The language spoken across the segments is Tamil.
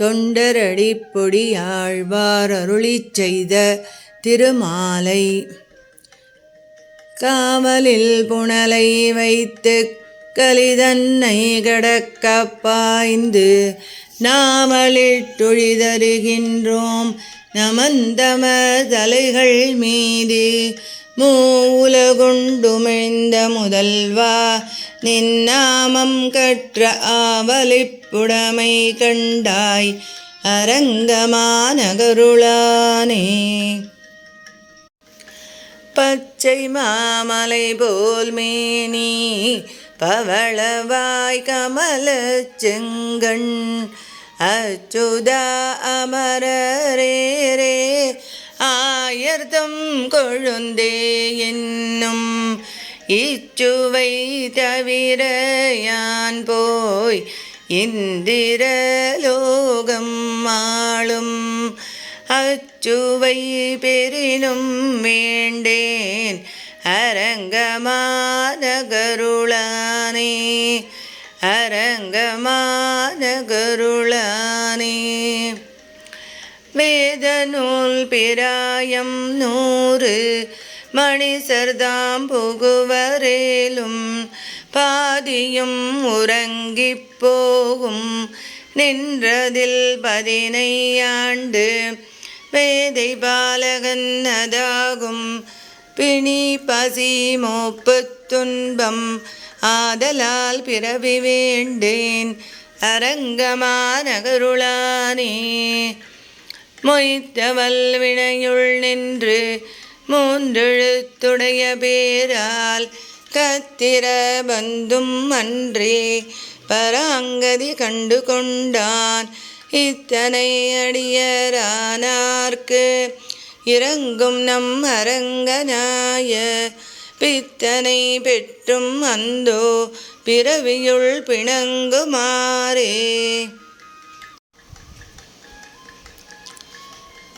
தொண்டரடி பொடியாழ்வார் அருளிச் செய்த திருமாலை. காவலில் புனலை வைத்து கலிதன்னை கடக்கப் பாய்ந்து நாமலிட்டொழிதருகின்றோம் நமந்தம தலைகள் மீது மூலகுண்டுமிழ்ந்த முதல்வா நின்னாமம் கற்ற ஆவலிப்புடமை கண்டாய் அரங்கமானகருளானே பச்சை மாமலை போல் மேனி பவளவாய் கமல செங்கண் அச்சுதா அமரரே ആയർത്തം കൊഴുന്തേ എന്നും ഇച്ചുവൈ തവിരയാൻ പോയി ഇന്ദിരലോകം ആളും അച്ചുവൈ പെരിനും വേണ്ടേൻ അരംഗമാനകരുളാനി അരംഗമാനകരുളാനീ நூல் பிராயம் நூறு மணிசர்தாம் புகுவரேலும் பாதியும் உறங்கி போகும் நின்றதில் பதினையாண்டு வேதை பாலகன் அதாகும். பிணி பசி மோப்பு துன்பம் ஆதலால் பிறவி வேண்டேன். அரங்கமா நகருளானே மொய்த்தவல் வினையுள் நின்று மூன்றெழுத்துடைய பேரால் கத்திர பந்தும் அன்றே பராங்கதி கண்டு கொண்டான் இத்தனை அடியரானார்க்கு இறங்கும் நம் அரங்கனாய பித்தனை பெற்றும் அந்தோ பிறவியுள் பிணங்குமாறே.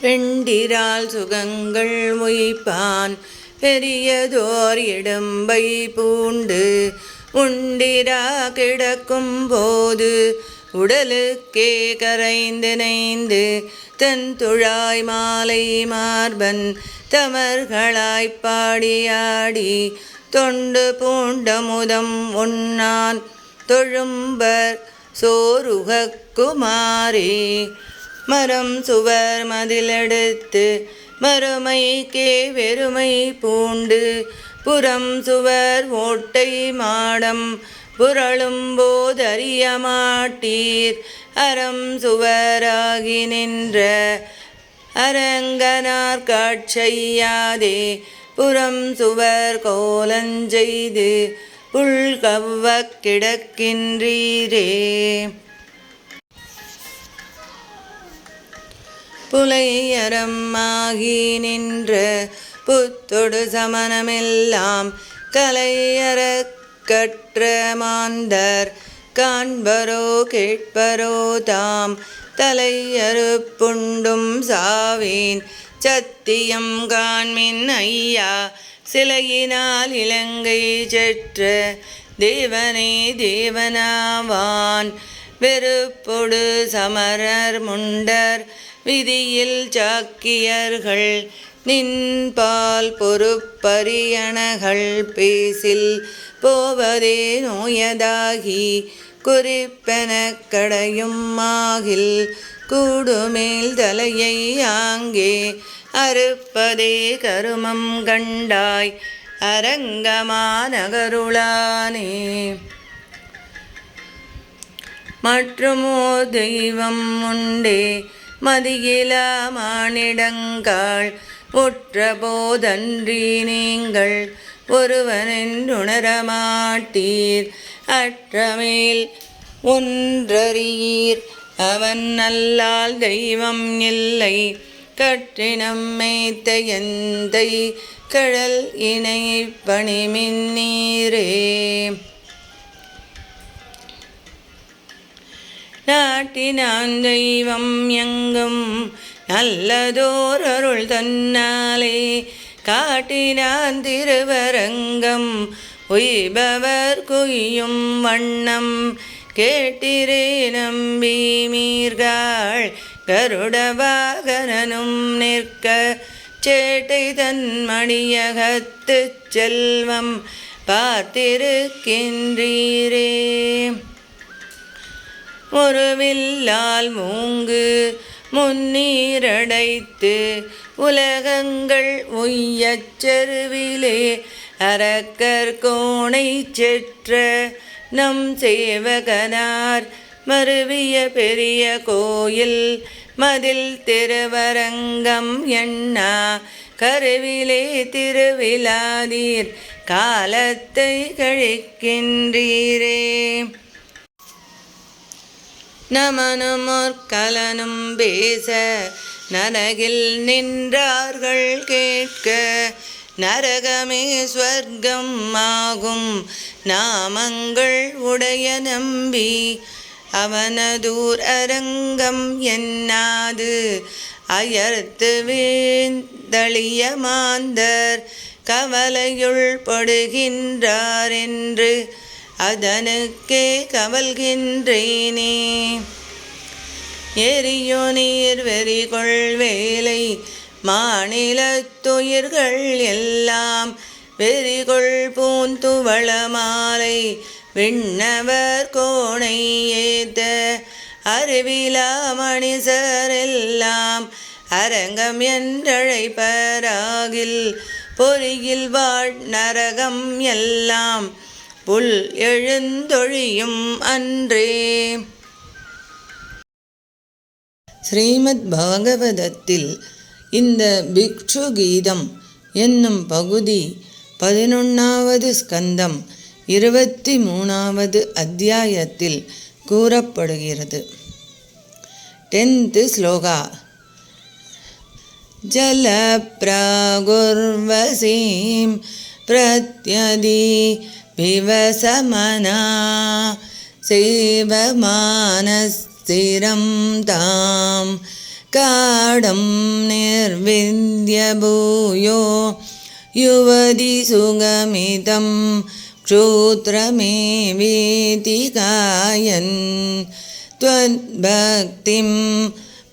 பெண்டிரால் சுகங்கள் முய்ப்பான் பெரியதோர் இடம்பை பூண்டு உண்டிரா கிடக்கும் போது உடலுக்கே கரைந்திணைந்து தன் துழாய் மாலை மார்பன் தமர்களாய்ப் பாடியாடி தொண்டு பூண்டமுதம் உண்ணான் தொழும்பர் சோருகக்குமாரே மரம் சுவர் மதிலெடுத்து மறுமைக்கே வெறுமை பூண்டு. புறம் சுவர் ஓட்டை மாடம் புரளும் போதறிய மாட்டீர். அறம் சுவராகி நின்ற அரங்கனார் காட்சையாதே. புறம் சுவர் கோலஞ்செய்து புல் உள்கவ்வக் கிடக்கின்றீரே. புலையரமாகி நின்று புத்தொடு சமணமெல்லாம் கலையற கற்ற மாந்தர். காண்பரோ கேட்பரோ தாம் தலையறுப்புண்டும் சாவேன். சத்தியம் காண்மின் ஐயா சிலையினால் இலங்கை செற்று தேவனே தேவனாவான். வெறுப்பொடு சமரர் முண்டர் விதியில் சாக்கியர்கள் நின்பால் பொறுப்பரியணகள் பேசில் போவதே நோயதாகி குறிப்பென கடையும் மாகில் கூடுமேல் தலையை ஆங்கே அறுப்பதே கருமம் கண்டாய் அரங்கமானகருளானே. மற்றுமோ தெய்வம் உண்டே. மதியிலா மானிடங்காள் உற்ற போதன்றி நீங்கள் ஒருவனென்றுணரமாட்டீர். அற்றமேல் ஒன்றறியீர். அவன் நல்லால் தெய்வம் இல்லை. கற்றினம் மேத்த எந்தை கடல் இணை பணிமின் நீரே நாட்டினான் தெய்வம் எங்கும். நல்லதோர் அருள் தன்னாலே காட்டினான் திருவரங்கம். உய்பவர் குய்யும் வண்ணம் கேட்டிரே நம்பி மீர்காள். கருட வாகனனும் நிற்க சேட்டை தன் மணியகத்து செல்வம் பார்த்திருக்கின்றீரே. முருவில்லால் மூங்கு முன்னீரடைத்து உலகங்கள் உய்யச் செருவிலே அரக்கர் கோணை செற்ற நம் சேவகனார் மருவிய பெரிய கோயில் மதில் திருவரங்கம் எண்ணா கருவிலே திருவிழாதீர் காலத்தை கழிக்கின்றீரே. நமனுமோர் கலனும் பேச நரகில் நின்றார்கள் கேட்க நரகமே ஸ்வர்க்கம் ஆகும் நாமங்கள் உடைய நம்பி அவனதூர் அரங்கம் என்னாது? அயர்த்து வீழ்ந்தளிய மாந்தர் கவலையுள் படுகின்றார் என்று அதனுக்கே கவல்கின்றேனே. எரியோ நீர் வெறிகொள் வேலை மாநிலத்துயிர்கள் எல்லாம் வெறிகொள் பூந்துவள மாலை விண்ணவர் கோணை ஏத்த அறிவிலா மணிசரெல்லாம் அரங்கம் என்றழைப்பராகில் பொறியில் வாழ் நரகம் எல்லாம் புல் எழுந்தொழியும் அன்றே. ஸ்ரீமத் பாகவதத்தில் இந்த பிக்ஷு கீதம் என்னும் பகுதி பதினொன்றாவது ஸ்கந்தம் இருபத்தி மூணாவது அத்தியாயத்தில் கூறப்படுகிறது. டென்த்து ஸ்லோகா. ஜலப்ராகுர்வசீம் பிரத்யதி प्रत्यदि विवसमना सेवमानस्थिरं तां काडं निर्विद्य भूयो युवति सुगमितं क्षोत्रमेवेति गायन् त्वद्भक्तिं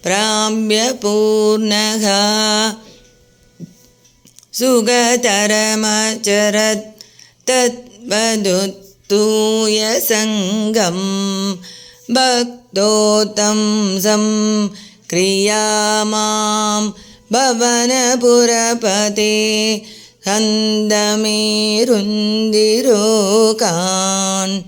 प्राप्य पूर्णः सुगतरमचरत् तद्वदुत्तूयसङ्गं भक्तो तं सं क्रिया मां भवनपुरपते கந்தமேருந்திரோகான்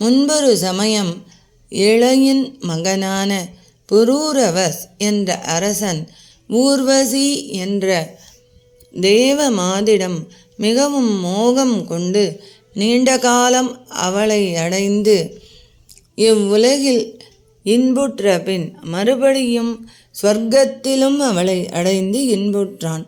முன்பொரு சமயம் இளையின் மகனான புரூரவஸ் என்ற அரசன் ஊர்வசி என்ற தேவமாதிடம் மிகவும் மோகம் கொண்டு நீண்ட காலம் அவளை அடைந்து இவ்வுலகில் இன்புற்ற பின் மறுபடியும் ஸ்வர்க்கத்திலும் அவளை அடைந்து இன்புற்றான்.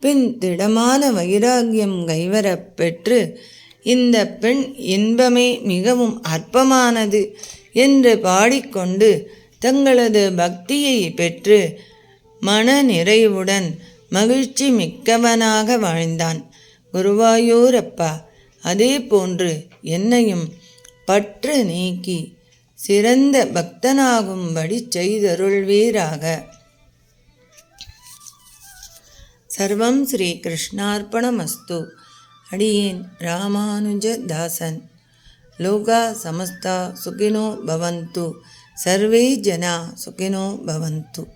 பின் திடமான வைராகியம் கைவரப் பெற்று இந்த பெண் இன்பமே மிகவும் அற்பமானது என்று பாடிக்கொண்டு தங்களது பக்தியை பெற்று மன நிறைவுடன் மகிழ்ச்சி மிக்கவனாக வாழ்ந்தான். குருவாயூரப்பா அதே போன்று என்னையும் பற்று நீக்கி சிறந்த பக்தனாகும்படி செய்தருள்வீராக. சர்வம் ஸ்ரீ கிருஷ்ணார்ப்பணமஸ்து அடியேன் ராமானுஜதாசன். லோகா சமஸ்தா சுகினோ பவந்து. சர்வே ஜனா சுகினோ பவந்து.